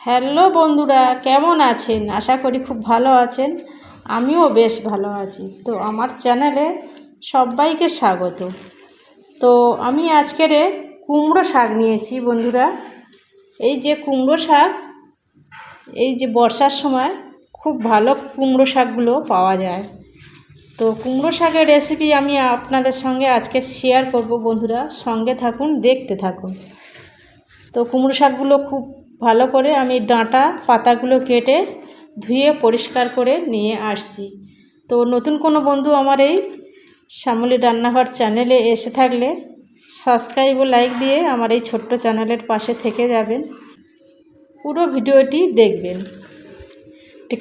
Hello বন্ধুরা, কেমন আছেন? আশা করি খুব ভালো আছেন। আমিও বেশ ভালো আছি। তো আমার চ্যানেলে সবাইকে স্বাগত। তো আমি আজকের কুমড়ো শাক নিয়েছি বন্ধুরা। এই যে কুমড়ো শাক, এই যে বর্ষার সময় খুব ভালো কুমড়ো শাকগুলো পাওয়া যায়। তো কুমড়ো শাকের রেসিপি আমি আপনাদের সঙ্গে আজকে শেয়ার করব বন্ধুরা। সঙ্গে থাকুন, দেখতে থাকুন। তো কুমড়ো শাকগুলো খুব ভালো করে আমি ডাঁটা পাতাগুলো কেটে ধুয়ে পরিষ্কার করে নিয়ে আসছি। তো নতুন কোনো বন্ধু আমার এই শ্যামলী রান্নাঘর চ্যানেলে এসে থাকলে সাবস্ক্রাইব ও লাইক দিয়ে আমার এই ছোট্ট চ্যানেলের পাশে থেকে যাবেন। পুরো ভিডিওটি দেখবেন।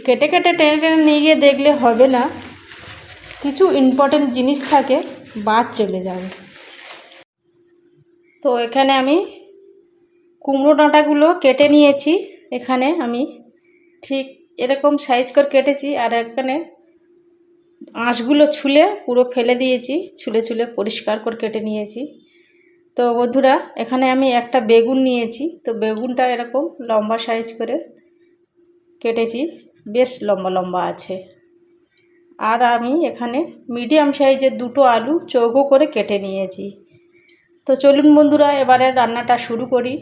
কেটে কেটে টেনে টেনে নিয়ে গিয়ে দেখলে হবে না। কিছু ইম্পর্টেন্ট জিনিস থাকে বাদ চলে যাবে। তো এখানে আমি কুমড়ো ডাঁটাগুলো কেটে নিয়েছি এখানে আমি। ঠিক এরকম সাইজ করে কেটেছি আর এখানে আঁশগুলো ছুলে পুরো ফেলে দিয়েছি, ছুলে ছুলে পরিষ্কার করে কেটে নিয়েছি। তো বন্ধুরা, এখানে আমি একটা বেগুন নিয়েছি, তো বেগুনটা এরকম লম্বা সাইজ করে কেটেছি, বেশ লম্বা লম্বা আছে। আর আমি এখানে মিডিয়াম সাইজের দুটো আলু চৌকো করে কেটে নিয়েছি। তো চলুন বন্ধুরা, এবারে রান্নাটা শুরু করি।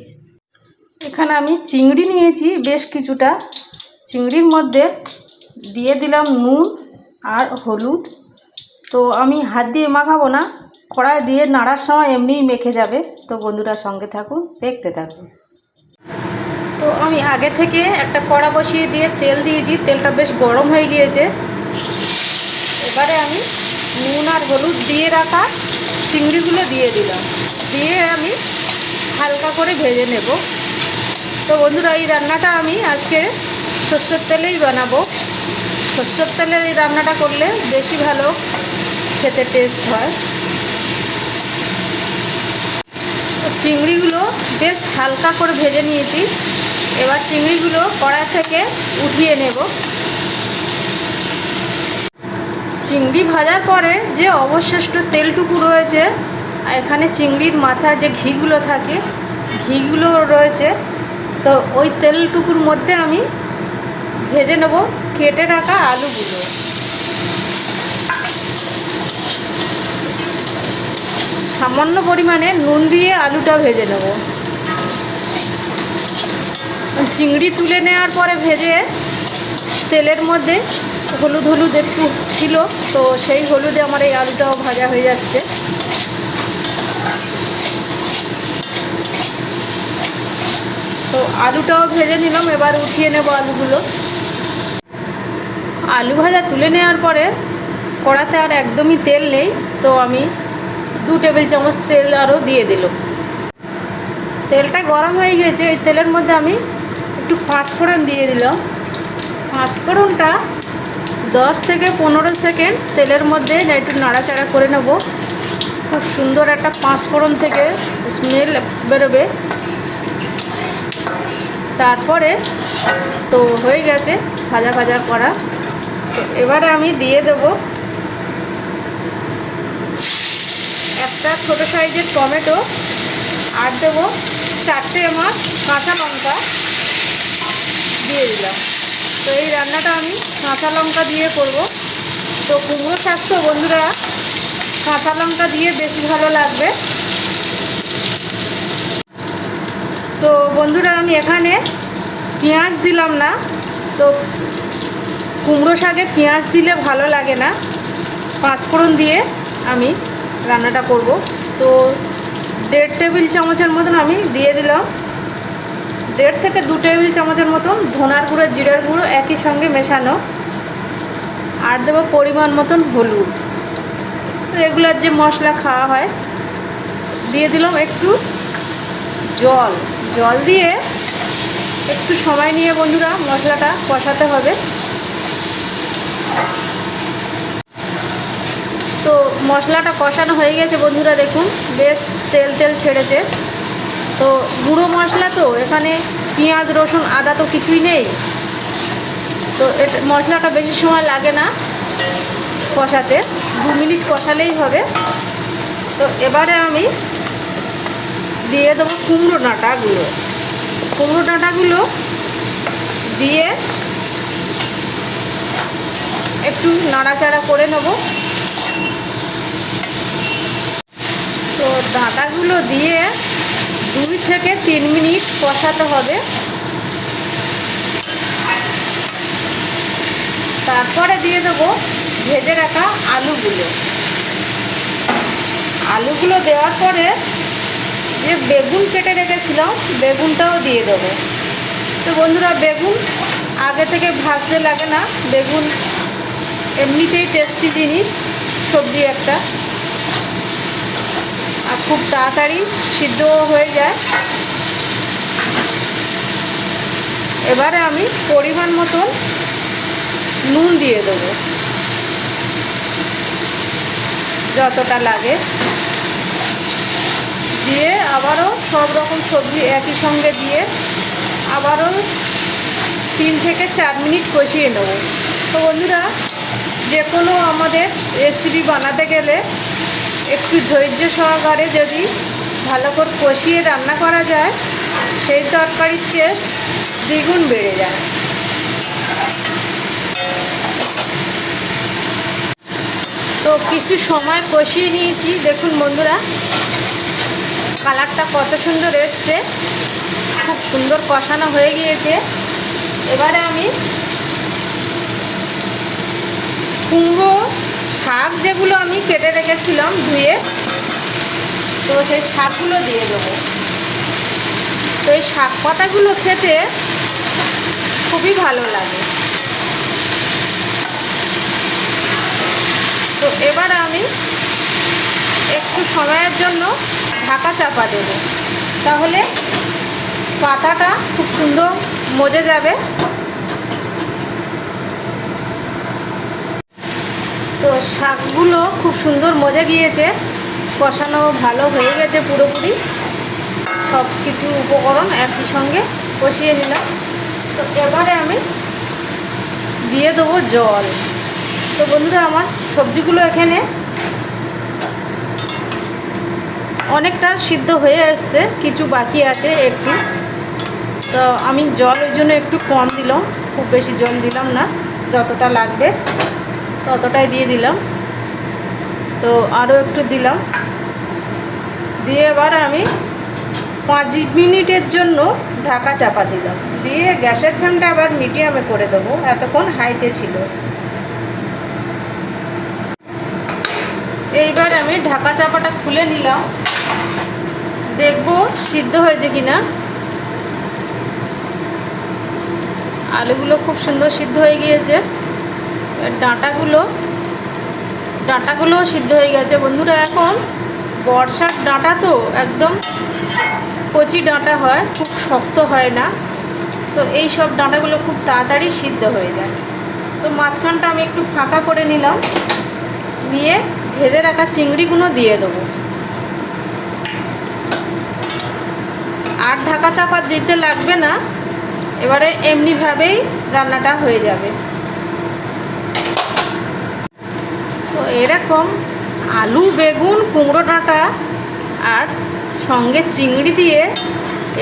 এখানে আমি চিংড়ি নিয়েছি, বেশ কিছুটা। চিংড়ির মধ্যে দিয়ে দিলাম নুন আর হলুদ। তো আমি হাত দিয়ে মাখাবো না, কড়াই দিয়ে নাড়ার সময় এমনিই মেখে যাবে। তো বন্ধুরা সঙ্গে থাকুন, দেখতে থাকুন। তো আমি আগে থেকে একটা কড়া বসিয়ে দিয়ে তেল দিয়েছি, তেলটা বেশ গরম হয়ে গিয়েছে। এবারে আমি নুন আর হলুদ দিয়ে রাখা চিংড়িগুলো দিয়ে দিলাম। দিয়ে আমি হালকা করে ভেজে নেব। তো বন্ধুরা, এই রান্নাটা আমি আজকে সর্ষের তেলেই বানাবো। সর্ষের তেলের এই রান্নাটা করলে বেশি ভালো খেতে টেস্ট হয়। চিংড়িগুলো বেশ হালকা করে ভেজে নিয়েছি। এবার চিংড়িগুলো কড়াই থেকে উঠিয়ে নেব। চিংড়ি ভাজার পরে যে অবশিষ্ট তেলটুকু রয়েছে এখানে চিংড়ির মাথার যে ঘিগুলো থাকে, ঘিগুলো রয়েছে তো ওই তেলটুকুর মধ্যে আমি ভেজে নেব, কেটে রাখা আলুগুলো। সামান্য পরিমাণে নুন দিয়ে আলুটা ভেজে নেব। চিংড়ি তুলে নেওয়ার পরে ভেজে তেলের মধ্যে হলুদ হলুদ একটু ছিল, তো সেই হলুদে আমার এই আলুটাও ভাজা হয়ে যাচ্ছে। তো আলুটাও ভেজে নিলাম, এবার উঠিয়ে নেব আলুগুলো। আলু ভাজা তুলে নেওয়ার পরে কড়াতে আর একদমই তেল নেই, তো আমি দু টেবিল চামচ তেল আরও দিয়ে দিল তেলটা গরম হয়ে গেছে ওই তেলের মধ্যে আমি একটু পাঁচফোড়ন দিয়ে দিলাম। পাঁচফোড়নটা দশ থেকে পনেরো সেকেন্ড তেলের মধ্যে একটু নাড়াচাড়া করে নেব। খুব সুন্দর একটা পাঁচফোড়ন থেকে স্মেল বেরোবে। তারপরে তো হয়ে গেছে ভাজা ভাজা করা। তো এবারে আমি দিয়ে দেব একটা ছোটো সাইজের টমেটো, আর দেবো চারটে আমার কাঁচা লঙ্কা দিয়ে দিলাম। তো এই রান্নাটা আমি কাঁচা লঙ্কা দিয়ে করব। তো কুমড়ো শাক তো বন্ধুরা, কাঁচা লঙ্কা দিয়ে বেশি ভালো লাগবে। তো বন্ধুরা, আমি এখানে পেঁয়াজ দিলাম না। তো কুমড়ো শাকে পেঁয়াজ দিলে ভালো লাগে না। পাঁচফোড়ন দিয়ে আমি রান্নাটা করব। তো দেড় টেবিল চামচের মতন আমি দিয়ে দিলাম। দেড় থেকে দু টেবিল চামচের মতন ধনার গুঁড়ো, জিরের গুঁড়ো একই সঙ্গে মেশানো। আর দেবো পরিমাণ মতন হলুদ। রেগুলার যে মশলা খাওয়া হয়, দিয়ে দিলাম একটু জল। জল দিয়ে একটু সময় নিয়ে বন্ধুরা মশলাটা কষাতে হবে। তো মশলাটা কষানো হয়ে গেছে বন্ধুরা দেখুন, বেশ তেল তেল ছেড়েছে। তো গুঁড়ো মশলা তো, এখানে পেঁয়াজ, রসুন, আদা তো কিছুই নেই। তো এটা, মশলাটা বেশি সময় লাগে না কষাতে, দু মিনিট কষালেই হবে। তো এবারে আমি দিয়ে দেবো কুমড়ো ডাঁটাগুলো। কুমড়ো ডাঁটাগুলো দিয়ে একটু নাড়াচাড়া করে নেব। তো ডাঁটাগুলো দিয়ে দুই থেকে তিন মিনিট কষাতে হবে। তারপরে দিয়ে দেবো ভেজে রাখা আলুগুলো। আলুগুলো দেওয়ার পরে যে বেগুন কেটে রেখেছিলাম, বেগুনটাও দিয়ে দেবো। তো বন্ধুরা, বেগুন আগে থেকে ভাজতে লাগে না। বেগুন এমনিতেই টেস্টি জিনিস, সবজি একটা। আর খুব তাড়াতাড়ি সিদ্ধ হয়ে যায়। এবারে আমি পরিমাণ মতন নুন দিয়ে দেবো। যতটা লাগে। দিয়ে আবারও সব রকম সবজি একই সঙ্গে দিয়ে আবারও তিন থেকে চার মিনিট কষিয়ে নেব। তো বন্ধুরা, যে কোনো আমাদের রেসিপি বানাতে গেলে একটু ধৈর্য সহকারে যদি ভালো করে কষিয়ে রান্না করা যায়, সেই তরকারির টেস্ট দ্বিগুণ বেড়ে যায়। তো কিছু সময় কষিয়ে নিয়েছি। দেখুন বন্ধুরা কালারটা কত সুন্দর এসছে। খুব সুন্দর কষানো হয়ে গিয়েছে। এবারে আমি কুমড়ো শাক যেগুলো আমি কেটে রেখেছিলাম ধুয়ে, তো সেই শাকগুলো দিয়ে দেবো। তো এই শাক পাতাগুলো খেতে খুবই ভালো লাগে। তো এবার আমি একটু সময়ের জন্য ঢাকা চাপা দেব। তাহলে পাতাটা খুব সুন্দর মজে যাবে। তো শাকগুলো খুব সুন্দর মজে গিয়েছে। কষানো ভালো হয়ে গেছে পুরোপুরি। সব কিছু উপকরণ একই সঙ্গে কষিয়ে নিলাম। তো এবারে আমি দিয়ে দেবো জল। তো বন্ধুরা, আমার সবজিগুলো এখানে অনেকটা সিদ্ধ হয়ে এসছে কিছু বাকি আছে একটু। তো আমি জল ওই জন্য একটু কম দিলাম, খুব বেশি জল দিলাম না, যতটা লাগবে ততটাই দিয়ে দিলাম। তো আরও একটু দিলাম। দিয়ে এবার আমি পাঁচ মিনিটের জন্য ঢাকা চাপা দিলাম। দিয়ে গ্যাসের ফ্লেমটা আবার মিডিয়ামে করে দেবো, এতক্ষণ হাইতে ছিল। এইবার আমি ঢাকা চাপাটা খুলে নিলাম। দেখব সিদ্ধ হয়েছে কিনা। আলুগুলো খুব সুন্দর সিদ্ধ হয়ে গিয়েছে। ডাঁটাগুলো, ডাঁটাগুলোও সিদ্ধ হয়ে গেছে। বন্ধুরা, এখন বর্ষার ডাঁটা তো একদম কচি ডাঁটা হয়, খুব শক্ত হয় না। তো এই সব ডাঁটাগুলো খুব তাড়াতাড়ি সিদ্ধ হয়ে যায়। তো মাঝখানটা আমি একটু ফাঁকা করে নিলাম। নিয়ে ভেজে রাখা চিংড়িগুলো দিয়ে দেবো। আর ঢাকা চাপা দিতে লাগবে না। এবারে এমনিভাবেই রান্নাটা হয়ে যাবে। তো এরকম আলু, বেগুন, কুমড়ো, ডাঁটা আর সঙ্গে চিংড়ি দিয়ে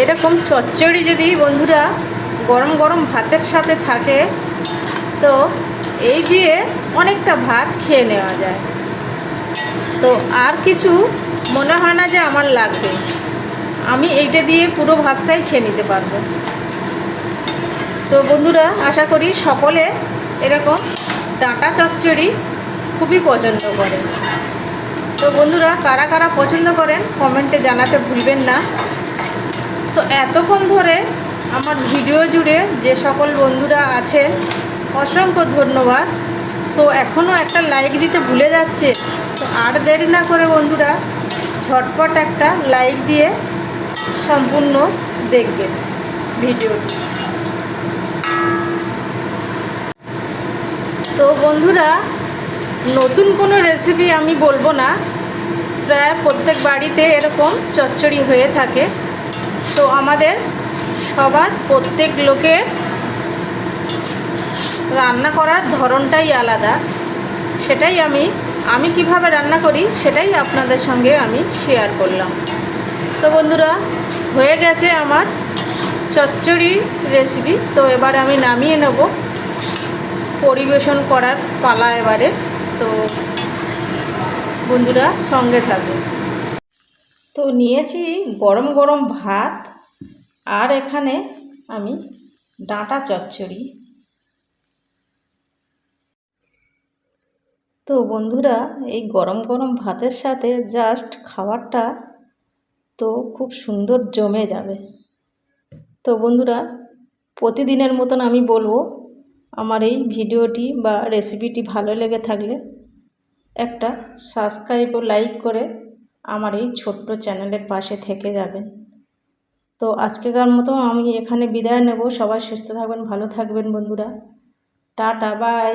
এরকম চচ্চড়ি যদি বন্ধুরা গরম গরম ভাতের সাথে থাকে, তো এই দিয়ে অনেকটা ভাত খেয়ে নেওয়া যায়। তো আর কিছু মনে হয় না যে আমার লাগবে। আমি এইটা দিয়ে পুরো ভাতটাই খেয়ে নিতে পারব। তো বন্ধুরা, আশা করি সকলে এরকম ডাঁটা চচ্চড়ি খুবই পছন্দ করে। তো বন্ধুরা, কারা কারা পছন্দ করেন কমেন্টে জানাতে ভুলবেন না। তো এতক্ষণ ধরে আমার ভিডিও জুড়ে যে সকল বন্ধুরা আছেন, অসংখ্য ধন্যবাদ। তো এখনও একটা লাইক দিতে ভুলে যাচ্ছে তো আর দেরি না করে বন্ধুরা, ঝটপট একটা লাইক দিয়ে সম্পূর্ণ দেখবেন ভিডিওটি। তো বন্ধুরা, নতুন কোনো রেসিপি আমি বলব না। প্রায় প্রত্যেক বাড়িতে এরকম চচ্চড়ি হয়ে থাকে। তো আমাদের সবার প্রত্যেক লোকের রান্না করার ধরনটাই আলাদা। সেটাই আমি আমি কীভাবে রান্না করি সেটাই আপনাদের সঙ্গে আমি শেয়ার করলাম। তো বন্ধুরা হয়ে গেছে আমার চচ্চড়ি রেসিপি তো এবারে আমি নামিয়ে নেব। পরিবেশন করার পালা এবারে। তো বন্ধুরা সঙ্গে থাকবে তো নিয়েছি গরম গরম ভাত আর এখানে আমি ডাঁটা চচ্চড়ি। তো বন্ধুরা এই গরম গরম ভাতের সাথে জাস্ট খাবারটা তো খুব সুন্দর জমে যাবে। তো বন্ধুরা, প্রতিদিনের মতন আমি বলব, আমার এই ভিডিওটি বা রেসিপিটি ভালো লেগে থাকলে একটা সাবস্ক্রাইব ও লাইক করে আমার এই ছোট্ট চ্যানেলের পাশে থেকে যাবেন। তো আজকেকার মতো আমি এখানে বিদায় নেব। সবাই সুস্থ থাকবেন, ভালো থাকবেন বন্ধুরা। Tata bye